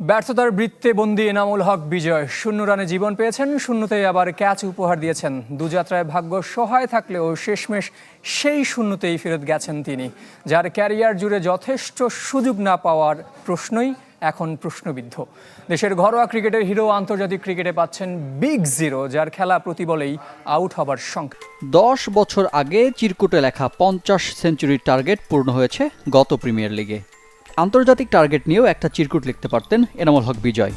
ব্যর্থতার বৃত্তে বন্দী এনামুল হক বিজয়। শূন্য রানে জীবন পেয়েছেন শূন্যতেই আবার ক্যাচ উপহার দিয়েছেন। দুযাত্রায় ভাগ্য সহায় থাকলেও শেষমেশ সেই শূন্যতেই ফেরত গেছেন তিনি। যার ক্যারিয়ার জুড়ে যথেষ্ট সুযোগ না পাওয়ার প্রশ্নই এখন প্রশ্নবিদ্ধ। দেশের ঘরোয়া ক্রিকেটের হিরো আন্তর্জাতিক ক্রিকেটে পাচ্ছেন বিগ জিরো যার খেলা প্রতি বলেই আউট হবার সংখ্যা। দশ বছর আগে চিরকুটে লেখা পঞ্চাশ সেঞ্চুরির টার্গেট পূর্ণ হয়েছে গত প্রিমিয়ার লিগে। আন্তর্জাতিক টার্গেট নিয়েও একটা চিরকুট লিখতে পারতেন এনামুল হক বিজয়।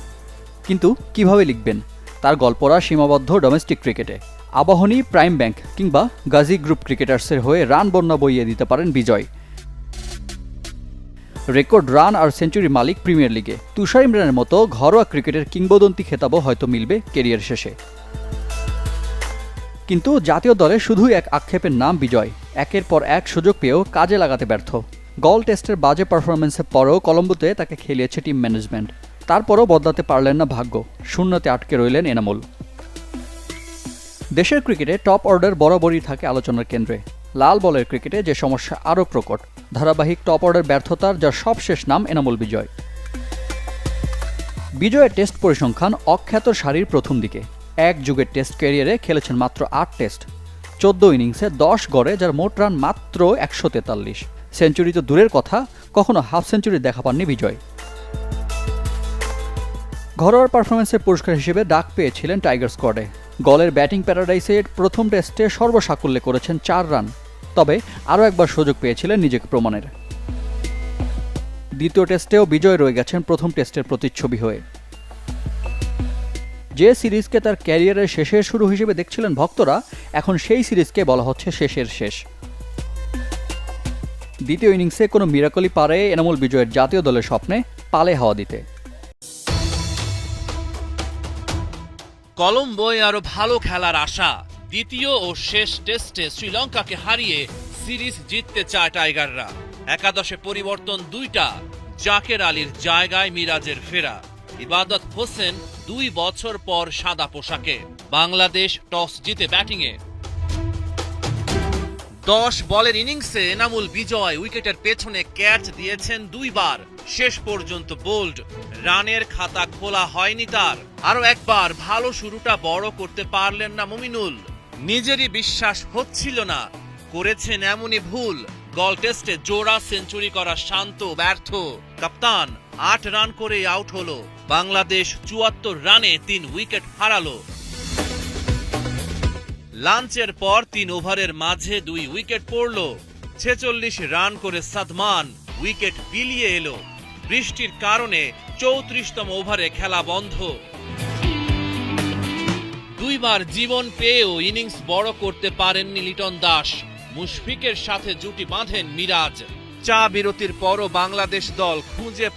কিন্তু কীভাবে লিখবেন? তার গল্পরা সীমাবদ্ধ ডোমেস্টিক ক্রিকেটে আবাহনী প্রাইম ব্যাংক কিংবা গাজী গ্রুপ ক্রিকেটার্সের হয়ে রান বন্যা বইয়ে দিতে পারেন বিজয়। রেকর্ড রান আর সেঞ্চুরি মালিক প্রিমিয়ার লিগে। তুষার ইমরানের মতো ঘরোয়া ক্রিকেটের কিংবদন্তি খেতাবও হয়তো মিলবে কেরিয়ার শেষে। কিন্তু জাতীয় দলে শুধুই এক আক্ষেপের নাম বিজয়। একের পর এক সুযোগ পেয়েও কাজে লাগাতে ব্যর্থ। গল টেস্টের বাজে পারফরমেন্সের পরও কলম্বোতে তাকে খেলিয়েছে টিম ম্যানেজমেন্ট তারপরও বদলাতে পারলেন না ভাগ্য। শূন্যতে আটকে রইলেন এনামুল। দেশের ক্রিকেটে টপ অর্ডার বরাবরই থাকে আলোচনার কেন্দ্রে। লাল বলের ক্রিকেটে যে সমস্যা আরও প্রকট। ধারাবাহিক টপ অর্ডার ব্যর্থতার যার সবশেষ নাম এনামুল বিজয়। বিজয়ের টেস্ট পরিসংখ্যান অখ্যাত সারির প্রথম দিকে। এক যুগের টেস্ট ক্যারিয়ারে খেলেছেন মাত্র আট টেস্ট চোদ্দ ইনিংসে দশ গড়ে, যার মোট রান মাত্র একশো তেতাল্লিশ। সেঞ্চুরি তো দূরের কথা, কখনো হাফ সেঞ্চুরি দেখা পাননি বিজয়। ঘরোয়ার পারফরমেন্সের পুরস্কার হিসেবে ডাক পেয়েছিলেন টাইগার স্কোয়াডে গলের ব্যাটিং প্যারাডাইসে প্রথম টেস্টে সর্বসাকুল্যে করেছেন চার রান। তবে আরও একবার সুযোগ পেয়েছিলেন নিজেকে প্রমাণের। দ্বিতীয় টেস্টেও বিজয় রয়ে গেছেন প্রথম টেস্টের প্রতিচ্ছবি হয়ে। যে সিরিজকে তার ক্যারিয়ারের শেষের শুরু হিসেবে দেখছিলেন ভক্তরা, এখন সেই সিরিজকে বলা হচ্ছে শেষের শেষ। দ্বিতীয় ইনিংসে কোনো মিরাকলি পারে এনামুল বিজয়ের জাতীয় দলের স্বপ্নে পালে হাওয়া দিতে। কলম্বোয় আরও ভালো খেলার আশা। দ্বিতীয় ও শেষ টেস্টে শ্রীলঙ্কাকে হারিয়ে সিরিজ জিততে চায় টাইগাররা। একাদশে পরিবর্তন দুইটা, জাকের আলীর জায়গায় মিরাজের ফেরা। ইবাদত হোসেন দুই বছর পর সাদা পোশাকে। বাংলাদেশ টস জিতে ব্যাটিংয়ে দশ বলের ইনিংসে এনামুল বিজয় উইকেটের পেছনে ক্যাচ দিয়েছেন দুইবার। শেষ পর্যন্ত বোল্ড। রানের খাতা খোলা হয়নি তার। আরও একবার ভালো শুরুটা বড় করতে পারলেন না মুমিনুল। নিজেরই বিশ্বাস হচ্ছিল না। করেছেন এমনই ভুল। গল টেস্টে জোড়া সেঞ্চুরি করা শান্ত, ব্যর্থ। কাপ্তান, আট রান করে আউট হলো। বাংলাদেশ চুয়াত্তর রানে তিন উইকেট হারালো। লাঞ্চের পর তিন ওভারের মাঝে দুই উইকেট পড়ল। ছেচল্লিশ রান করে সাদমান উইকেট বিলিয়ে এলো। বৃষ্টির কারণে চৌত্রিশতম ওভারে খেলা বন্ধ। দুইবার জীবন পেয়েও ইনিংস বড় করতে পারেননি লিটন দাস। মুশফিকের সাথে জুটি বাঁধেন মিরাজ। চা বিরতির পরও বাংলাদেশ দল খুঁজে